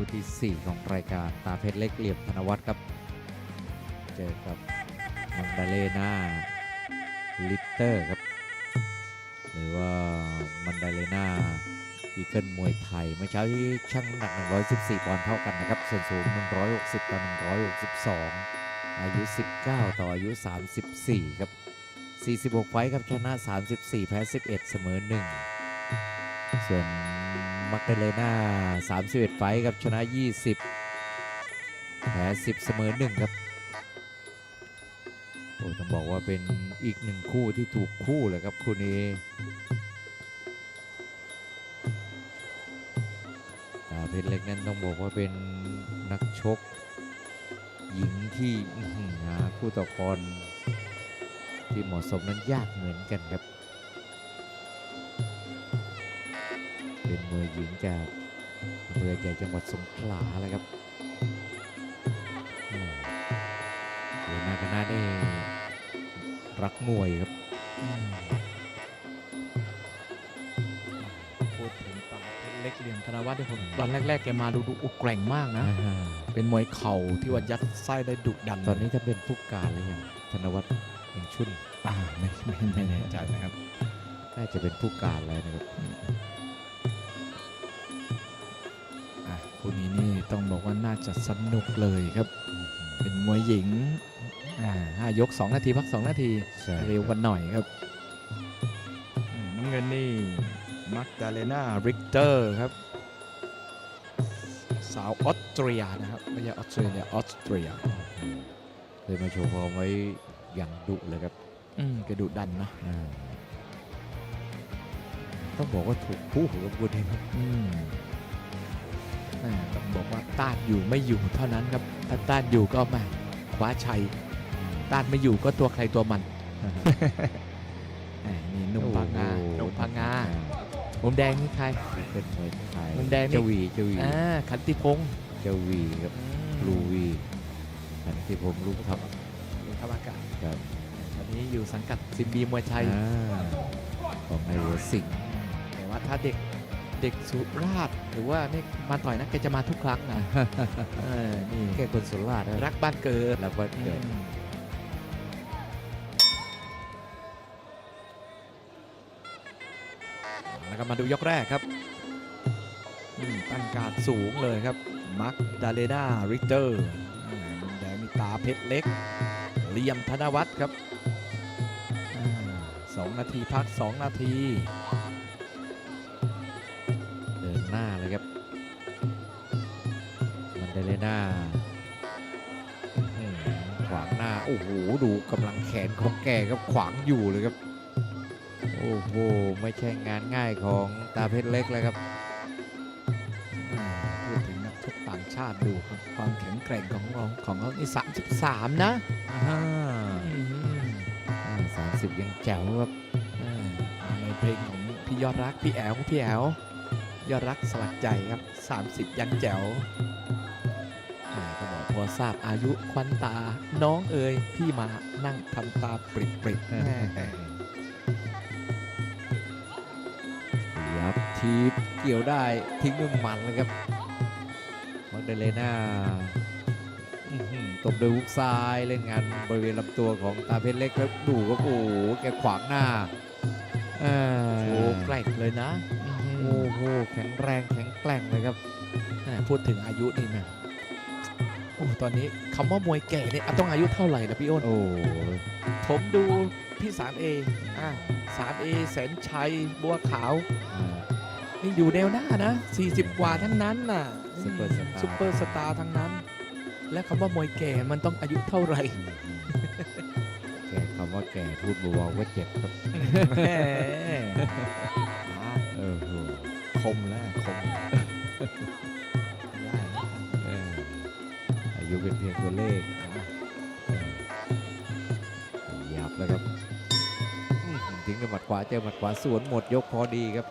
คู่ที่ 4 ของรายการตาเพชรเล็กเหลี่ยมธนวัฒน์ครับ เจอกับมังดาเลนาลิตเตอร์ครับ หรือว่ามันดาเลนาอีเกิลมวยไทยเมื่อเช้าที่ช่างน้ำหนัก 114 ปอนด์เท่ากันนะครับ ส่วนสูง 160 ต่อ 162 อายุ 19 ต่ออายุ 34 ครับ 46 ไฟท์ครับชนะ 34 แพ้ 11 เสมอ 1 ส่วน มักดเลนา31 ไฟครับชนะ 20 แพ้10 เสมอ1ครับโอ้ต้องบอกว่าเป็นอีกหนึ่งคู่ที่ถูกคู่เลยครับคู่นี้ตาเพชรเล็กนั้นต้องบอกว่าเป็นนักชก หญิงที่ฮือหือหาคู่ต่อกรที่เหมาะสมนั้นยากเหมือนกันครับ วยหญิงจากอำเภอใหญ่จังหวัดสงขลาเลยครับอืมเดนาคณะนี่รักมวยครับพูดถึงตาเพชรเล็กเหลี่ยมธนวัฒน์ที่ผมวันแรกๆแกมาดูดูอุกแกร่งมากนะอ่าเป็นมวยเข่าที่ว่ายัดไส้ได้ดุดัน ตอนนี้จะเป็นผู้การแล้วยังธนวัฒน์ยังชุนอ่าไม่ไม่ไม่แน่ใจนะครับ น่าจะเป็นผู้การแล้วนะครับ คู่นี้นี่ต้องบอกว่าน่าจะสนุกเลยครับ เป็นมวยหญิงอ่าห้ายก 2 นาทีพัก 2 นาทีใช่เร็วกว่าหน่อยครับอืมน้ำเงินนี่มักดาเลนาริกเตอร์ครับ สาวออสเตรียนะครับ ไม่ใช่ออสเตรเลียออสเตรียเคยมาโชว์ฟอร์มไว้อย่างดุเลยครับ อืมกระดุดันนะอ่าต้องบอกว่าถูกคู่กับคู่นี้ครับอืมแม่ ต้องบอกว่าต้านอยู่ไม่อยู่เท่านั้นครับถ้าต้านอยู่ก็แมาคว้าชัย ต้านไม่อยู่ก็ตัวใครตัวมันแหม่นี่หนุ่มพังงาหนุ่มพังงามุมแดงนี่ใครเป็นมวยไทยมุมแดงนี่เจ้าวีเจ้าวีอ่าขันติพงศ์เจ้าวีครับลูวีอันที่ผมลูกทับลูกทัพอากาศครับตอนนี้อยู่สังกัดซิมบีมวยไทยอ่าของในหัวสิงห์แต่ว่าถ้าเด็ก เด็กสุราษฎร์หรือว่านี่มาต่อยนะแกจะมาทุกครั้งนะเออนี่แค่คนสุราษฎร์นะรักบ้านเกิดแล้วก็เกิดแล้วก็มาดูยกแรกครับอืมตั้งการดสูงเลยครับ มักดาเลนาริกเตอร์มุมแดงมีตาเพชรเล็กเหลี่ยมธนวัฒน์ครับอ่าสองนาทีพัก2นาที เลยครับมันเดเลน่าอื้อหือขวางหน้า โอ้โห ดูกำลังแขนของแกครับขวางอยู่เลยครับ โอ้โห ไม่ใช่งานง่ายของตาเพชรเล็กเลยครับอืมพูดถึงนักชกต่างชาติดูครับความแข็งแกร่งของเราของเขานี่33 นะอ่าอืมสามสิบยังแจ๋วครับอ่าในเพลงของพี่ยอดรัก พี่แอลพี่แอล ยอดรักสลักใจครับ 30 ยังแจ๋วอ่าก็บอกพอทราบอายุควันตา น้องเอ๋ยพี่มานั่งทำตาปริบปริบๆแม่ยับทีบเกี่ยวได้ทิ้งด้วยหมันเลยครับมักเดเลน่าอื้อหือตบด้วยฮุกซ้ายเล่นงานบริเวณลำตัวของตาเพชรเล็กแล้วดูครับโอ้โหแกขวางหน้าอ่าโอ้แกร่งเลยนะ โอ้โหแข็งแรงแข็งแกร่งเลยครับแม่พูดถึงอายุนี่นะโอ้ตอนนี้คำว่ามวยแก่เนี่ยอะต้องอายุเท่าไหร่นะพี่อ้นโอ้ผมดูพี่ 3A อ่า 3A แสนชัยบัวขาวอ่านี่อยู่แนวหน้านะ 40 กว่าทั้งนั้นน่ะซุปเปอร์สตาร์ซุปเปอร์สตาร์ทั้งนั้น และคำว่ามวยแก่มันต้องอายุเท่าไหร่ แกคำว่าแกพูดเบาๆว่าเจ็บครับ คมแล้วคมได้เอออายุเป็นเพียงตัวเลขหยับแล้วครับทิ้งด้วยหมัดขวาเจอหมัดขวาสวนหมดยกพอดีครับ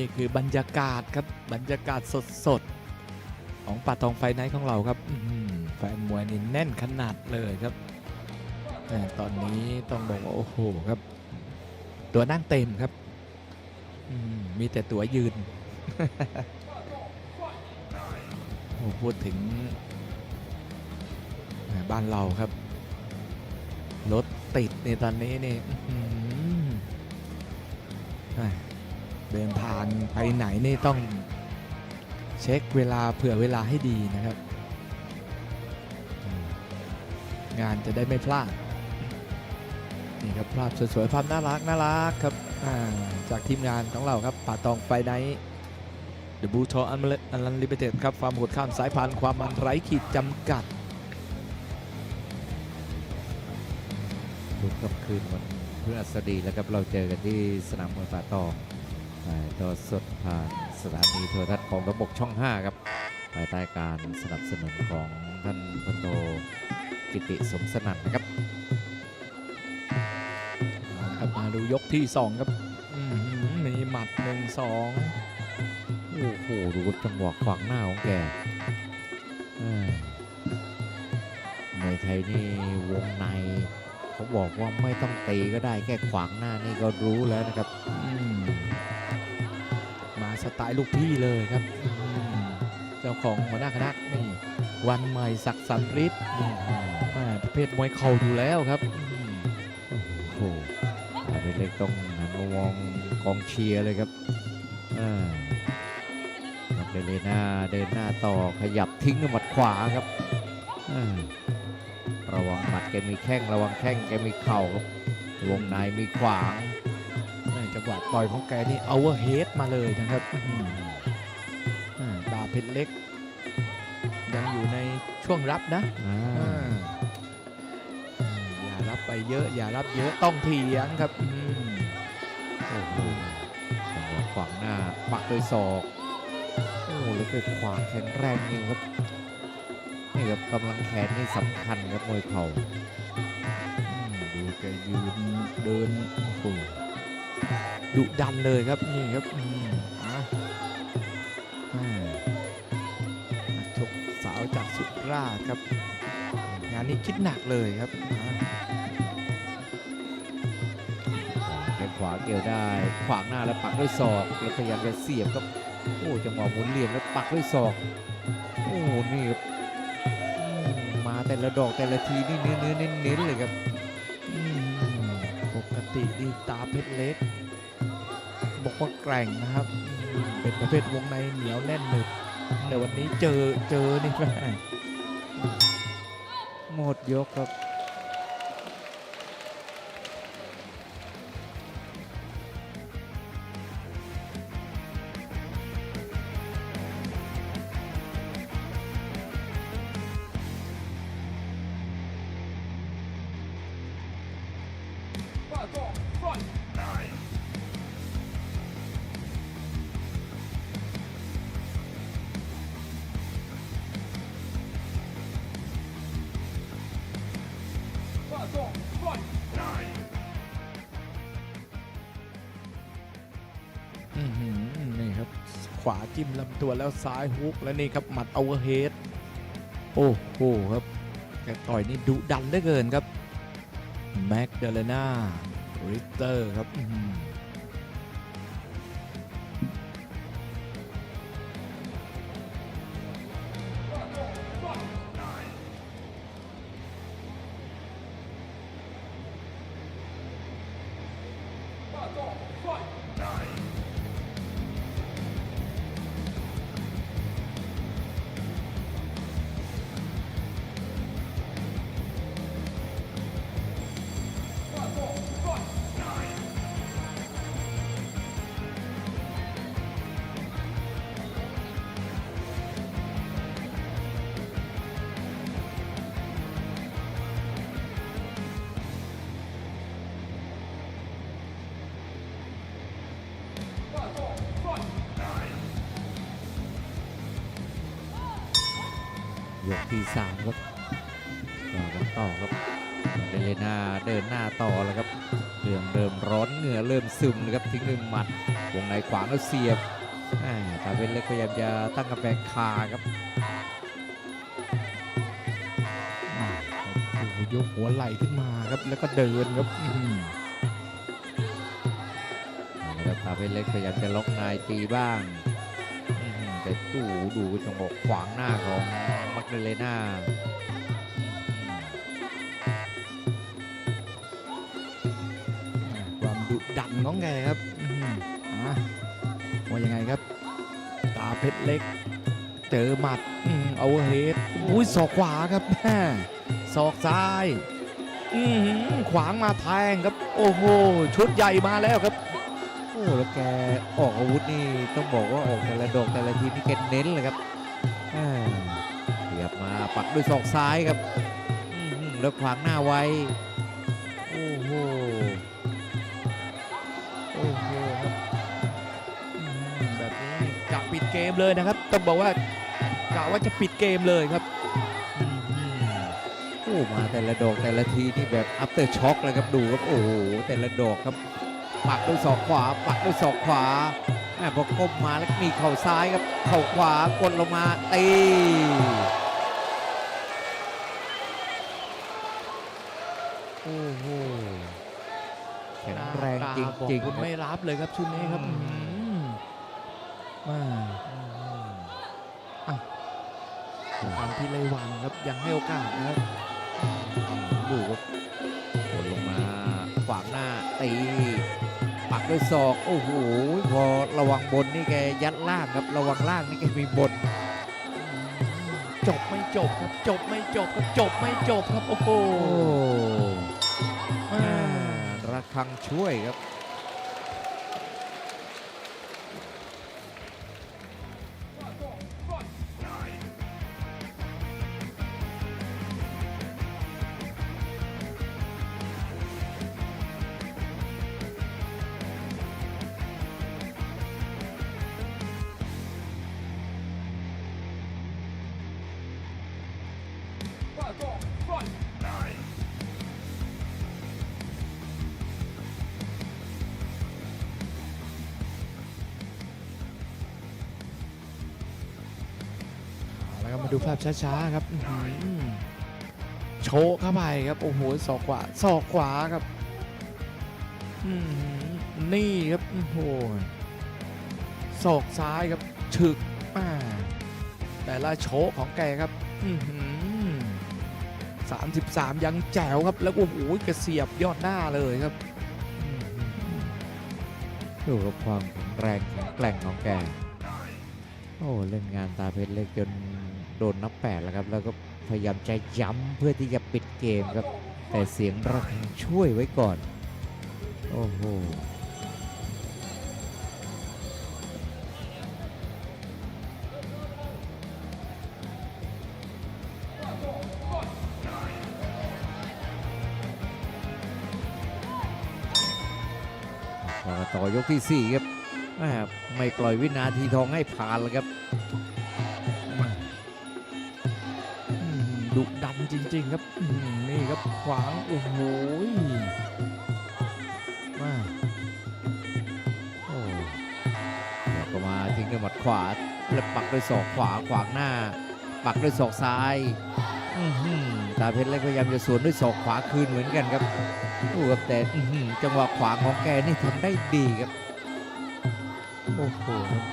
นี่คือบรรยากาศครับบรรยากาศสดๆ ของป่าตองไฟไนท์ของเราครับแฟนมวยนี่แน่นขนาดเลยครับตอนนี้ต้องบอกว่าโอ้โหครับ ตัวนั่งเต็มครับมมีแต่ตัวยืนโอ้พูดถึงบ้านเราครับ รถติดในตอนนี้นี่ เดินทางไปไหนนี่ต้องเช็คเวลาเผื่อเวลาให้ดีนะครับ งานจะได้ไม่พลาดนี่ครับภาพสวยๆภาพน่ารักน่ารักครับาจากทีมงานของเราครับป่าตองไฟไนท์เดอะบูทออันอันลิมิเต็ดครับความโหดข้ามสายพันธุ์ความมันไร้ขีดจำกัดทุกค่ำคืนวันพฤหัสบดีแล้วครับเราเจอกันที่สนามมวยป่าตอง ถ่ายทอดสดผ่านสถานีโทรทัศน์ของระบบช่อง 5 ครับภายใต้การสนับสนุนของท่านพลโทกิติสมสนั่นนะครับเอาละครับมาดูยกที่ 2 ครับอื้อหือมีหมัด 1 2 โอ้โหดูจังหวะขวางหน้าของแกอ่ามวยไทยนี่วงใน เขาบอกว่าไม่ต้องตีก็ได้แค่ขวางหน้านี่ก็รู้แล้วนะครับ อืมมา สไตล์ลูกพี่เลยครับอืมเจ้าของหัวหน้าคณะนี่วันใหม่ศักดิ์สันฤทธิ์นี่อ่าประเภทมวยเข่าอยู่แล้วครับอืมโอ้โหอาเป็นเล็กต้องหันมามองกองเชียร์เลยครับอ่าครับเดเลน่าเดินหน้าต่อขยับทิ้งด้วยหมัดขวาครับอ่าระวังหมัดแกมีแข้งระวังแข้งแกมีเข่าครับวงในมีขวางแม่ จังหวะต่อยของแกนี่เอาเวอร์เฮดมาเลยนะครับอื้อหืออ่าดาบเพชรเล็ก ยังอยู่ในช่วงรับนะอ่าอ่าอืมอย่ารับไปเยอะ อย่ารับเยอะต้องเถียงครับอืมโอ้โหจังหวะขวางหน้าปักด้วยศอกโอ้แล้วไปขวางแข็งแรงนี่ครับนี่ครับกำลังแขนนี่สำคัญครับมวยเข่าอืมดูแกยืนเดินโอ้โห ดุดันเลยครับนี่ครับอืมอะอ่านักชกสาวจากสุราษฎร์ครับ งานนี้คิดหนักเลยครับอะแข้งขวาเกี่ยวได้ ขวางหน้าแล้วปักด้วยศอกแล้วพยายามจะเสียบครับโอ้จังหวะหมุนเหลี่ยมแล้วปักด้วยศอกโอ้นี่ครับอืมมาแต่ละดอกแต่ละทีนี่เนื้อเนื้อเน้นเน้นๆเลยครับอืมปกติดีตาเพชรเล็ก บอกว่าแกร่งนะครับ เป็นประเภทวงในเหนียวแน่นหนึบแต่วันนี้เจอเจอนี่แม่หมดยกครับ อื้อหือนี่ครับ ขวาจิ้มลำตัวแล้วซ้ายฮุกแล้วนี่ครับหมัดโอเอร์เฮดโอ้โหครับแกต่อยนี่ดุดันเหลือเกินครับ แม็กเดลนาริเตอร์ครับ ที่สามครับต่อกันต่อครับเดเลนาเดินหน้าต่อแล้วครับเรื่องเริ่มร้อนเหงื่อเริ่มซึมเลยครับทิ้งหนึ่งหมัดวงในขวางแล้วเสียบแหม่ตาเพชรเล็กพยายามจะตั้งกำแพงคาครับอ่าโอ้โหยกหัวไหล่ขึ้นมาครับแล้วก็เดินครับอื้อหือแล้วตาเพชรเล็กพยายามจะล็อกนายตีบ้างอื้อหือ แต่ดูดูจงหวะขวางหน้าของมักเดเลน่าความดุดันของแกครับอ๋อหืออะว่ายังไงครับ ตาเพชรเล็ก เจอหมัดเอาเฮดอุ้ยศอกขวาครับแม่ศอกซ้ายขวางมาแทงครับ โอ้โห ชุดใหญ่มาแล้วครับ อ้แล้วแกออกอาวุธนี่ต้องบอกว่าออกแต่ละดอกแต่ละทีนี่แกเน้นเลยครับแหม่เสียบมาปักด้วยศอกซ้ายครับแล้วขวางหน้าไว้โอ้โหโอ้โหครับแบบนี้กะปิดเกมเลยนะครับ ต้องบอกว่ากะว่าจะปิดเกมเลยครับโอ้มาแต่ละดอกแต่ละทีนี่แบบอัปเตอร์ช็อคเลยครับดูครับโอ้โหแต่ละดอกครับ ปักด้วยศอกขวา ปักด้วยศอกขวาแม่พอก้มมาแล้วมีเข่าซ้ายครับ เข่าขวากดลงมาตีโอ้โหแข็งแรงจริงคุณไม่รับเลยครับชุดนี้ครับมอื้อหือมาทางที่ไรวันครับยังให้โอกาสนะครับดูครับกดลงมาขวางหน้าตี ด้วยศอกโอ้โหพอระวังบนนี่แกยัดล่างครับระวังล่างนี่แกมีบน จบไม่จบครับจบไม่จบครับจบไม่จบครับโอ้โหโอ้อ่าระคังช่วยครับ ดูภาพช้าๆครับโชกเข้าไปครับโอ้โหศอกขวาศอกขวาครับนี่ครับโอ้โหศอกซ้ายครับฉึกอ่าแต่ละโชกของแกครับอื้อหือ33ยังแจ๋วครับ แล้วโอ้โหกระเสียบยอดหน้าเลยครับดูกับความแข็งแรงแข็งแกร่งของแกโอ้เล่นงานตาเพชรเล็กจน โดนนับแปดแล้วครับ แล้วก็พยายามจะย้ำเพื่อที่จะปิดเกมครับ แต่เสียงระฆังช่วยไว้ก่อน โอ้โหพอต่อยกที่ 4 ครับแม่ไม่ปล่อยวินาทีทองให้ผ่านเลยครับ ดุดันจริง ๆ ครับอืมนี่ครับขวางโอ้โหมาโอ้แล้วก็มาทิ้งด้วยหมัดขวาแล้วปักด้วยศอกขวาขวางหน้า ปักด้วยศอกซ้ายอื้อหือตาเพชรเล็กพยายามจะสวนด้วยศอกขวาคืนเหมือนกันครับดูครับแต่อื้อหือจังหวะขวางของแกนี่ทำได้ดีครับโอ้โห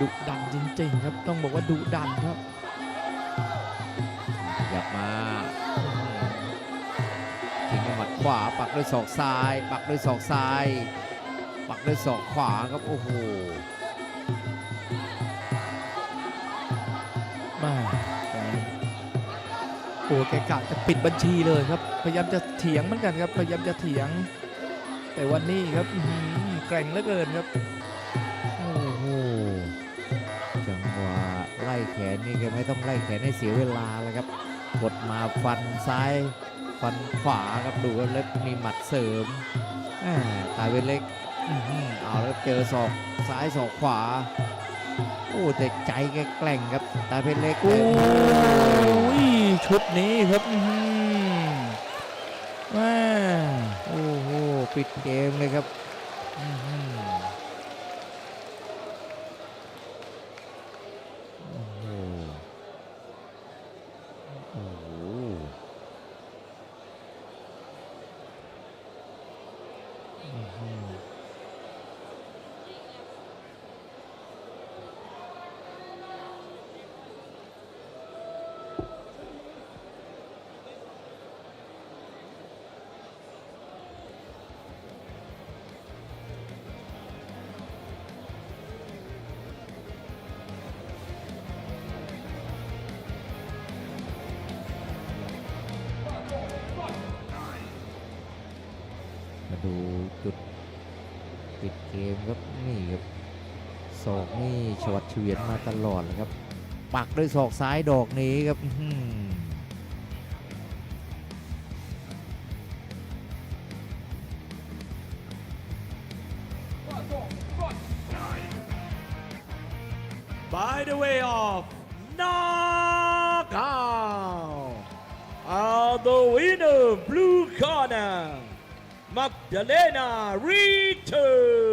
ดุดันจริง ๆ ครับต้องบอกว่าดุดันครับ ขวา ปักด้วยศอกซ้าย ปักด้วยศอกซ้าย ปักด้วยศอกขวาครับโอ้โหมาแกโอ้แกกะจะปิดบัญชีเลยครับ พยายามจะเถียงเหมือนกันครับ พยายามจะเถียง แต่วันนี้ครับอื้อหือแกร่งเหลือเกินครับ โอ้โห จังหวะไล่แขนนี่แกไม่ต้องไล่แขนให้เสียเวลาเลยครับ กดมาฟันซ้าย ฟันขวาครับดูครับแล้วมีหมัดเสริมตายเป็นเล็กเอาแล้วเจอศอกซ้ายศอกขวา โอ้แต่ใจแกแกร่งครับตาเพชรเล็กโอ้ยชุดนี้ครับอื้อหือว้าโอ้โหปิดเกมเลยครับ ศอกนี่ชวัดเฉวียนมาตลอดเลยครับ ปักด้วยศอกซ้ายดอกนี้ครับ by the way of knockout are the winner blue corner Magdalena Ritter